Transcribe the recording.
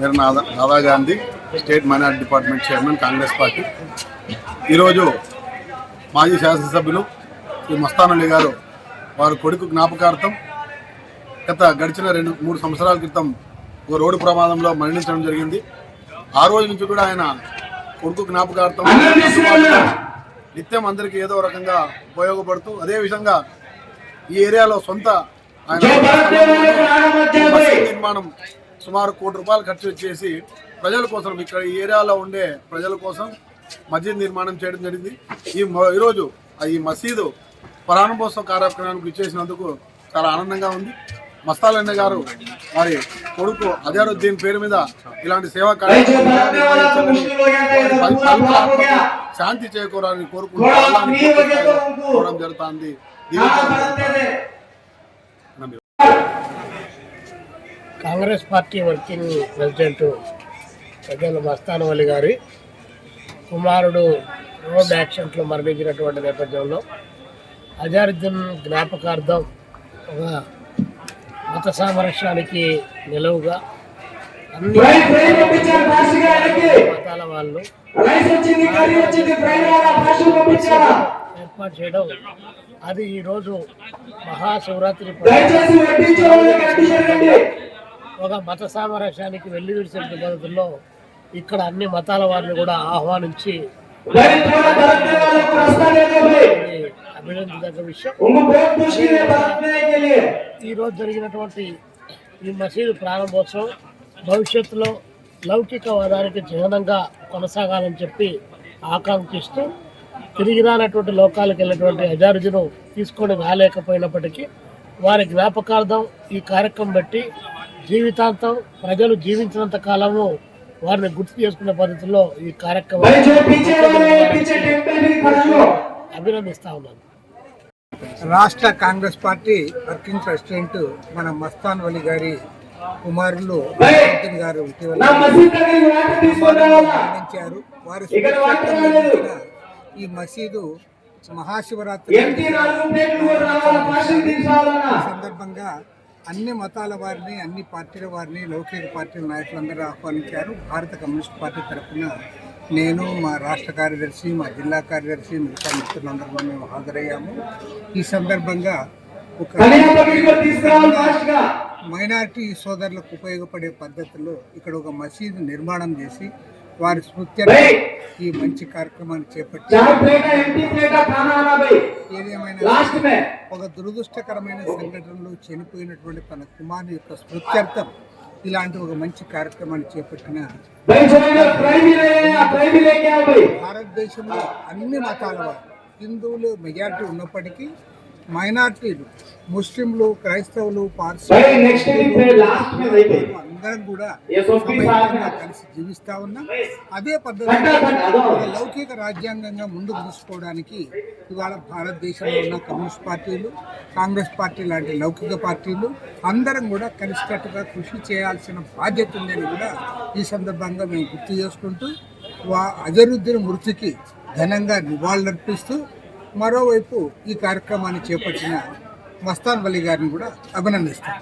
నేను నాదా నాదా Gandhi state minority department chairman Congress party. ఈరోజు మాజీ శాసనసభ్యులు శ్రీ మస్తాన్ అలీ గారు వారి కొడుకు జ్ఞాపకార్థం గత గడిచిన రెండు మూడు సంవత్సరాల క్రితం ఒక రోడ్డు ప్రమాదంలో మరణించడం జరిగింది. ఆ రోజు నుంచి కూడా ఆయన కొడుకు జ్ఞాపకార్థం నిత్యం అందరికీ ఏదో రకంగా ఉపయోగపడుతూ అదే విధంగా ఈ ఏరియాలో సొంత ఆయన నిర్మాణం సుమారు కోటి రూపాయలు ఖర్చు చేసి ప్రజల కోసం ఇక్కడ ఈ ఏరియాలో ఉండే ప్రజల కోసం మసీద్ నిర్మాణం చేయడం జరిగింది. ఈ ఈరోజు ఈ మసీదు ప్రారంభోత్సవ కార్యక్రమానికి ఇచ్చేసినందుకు చాలా ఆనందంగా ఉంది. మస్తాలన్న గారు వారి కొడుకు అజారుద్దీన్ పేరు మీద ఇలాంటి సేవా కార్యక్రమాలు శాంతి చేకూరాలని కోరుకుంటూ జరుగుతుంది. కాంగ్రెస్ పార్టీ వర్కింగ్ ప్రెసిడెంట్ ప్రజల మస్తానవల్లి గారి కుమారుడు రోడ్ యాక్సిడెంట్లో మరణించినటువంటి నేపథ్యంలో అజారుద్దీన్ జ్ఞాపకార్థం ఒక మత సామరస్యానికి నిలువుగా అన్ని మతాల వాళ్ళు ఏర్పాటు చేయడం అది ఈరోజు మహాశివరాత్రి పండుగ ఒక మత సామరస్యానికి వెళ్ళి విడిచిన పద్ధతుల్లో ఇక్కడ అన్ని మతాల వారిని కూడా ఆహ్వానించి ఇది విషయం. ఈరోజు జరిగినటువంటి ఈ మసీదు ప్రారంభోత్సవం భవిష్యత్తులో లౌకికవాదానికి చిహ్నంగా కొనసాగాలని చెప్పి ఆకాంక్షిస్తూ తిరిగి రానటువంటి లోకాలకు వెళ్ళినటువంటి అజార్జును తీసుకొని రాలేకపోయినప్పటికీ వారి జ్ఞాపకార్థం ఈ కార్యక్రమం బట్టి జీవితాంతం ప్రజలు జీవించినంత కాలము వారిని గుర్తు చేసుకునే పద్ధతిలో ఈ కార్యక్రమం అభినందిస్తా ఉన్నాను. రాష్ట్ర కాంగ్రెస్ పార్టీ వర్కింగ్ ప్రెసిడెంట్ మన మస్తాన్ వలి గారి కుమారులు గారు ఇటీవల మరణించారు వారి ఈ మసీదు మహాశివరాత్రి సందర్భంగా అన్ని మతాల వారిని అన్ని పార్టీల వారిని లౌకిక పార్టీల నాయకులందరూ ఆహ్వానించారు. భారత కమ్యూనిస్ట్ పార్టీ తరఫున నేను మా రాష్ట్ర కార్యదర్శి మా జిల్లా కార్యదర్శి మిగతా మిత్రులందరూ మేము హాజరయ్యాము. ఈ సందర్భంగా ఒక మైనారిటీ సోదరులకు ఉపయోగపడే పద్ధతిలో ఇక్కడ ఒక మసీదు నిర్మాణం చేసి వారి స్మృత్యర్థం ఈ మంచి కార్యక్రమాన్ని చేపట్టి ఏదేమైనా ఒక దురదృష్టకరమైన సంఘటనలో చనిపోయినటువంటి తన కుమారుని యొక్క స్మృత్యర్థం ఇలాంటి ఒక మంచి కార్యక్రమాన్ని చేపట్టిన భారతదేశంలో అన్ని మతాల వారు హిందువులు మెజారిటీ ఉన్నప్పటికీ మైనార్టీలు ముస్లింలు క్రైస్తవులు పార్సీలు అందరం కూడా కలిసి జీవిస్తా ఉన్నాం. అదే పద్ధతిలో లౌకిక రాజ్యాంగంగా ముందుకు తీసుకోవడానికి ఇవాళ భారతదేశంలో ఉన్న కమ్యూనిస్ట్ పార్టీలు కాంగ్రెస్ పార్టీ లాంటి లౌకిక పార్టీలు అందరం కూడా కలిసికట్టుగా కృషి చేయాల్సిన బాధ్యత ఉందని కూడా ఈ సందర్భంగా మేము గుర్తు చేసుకుంటూ వా అజరుద్దీన్ మృతికి ఘనంగా నివాళులర్పిస్తూ మరోవైపు ఈ కార్యక్రమాన్ని చేపట్టిన మస్తాన్ వలి గారిని కూడా అభినందిస్తాం.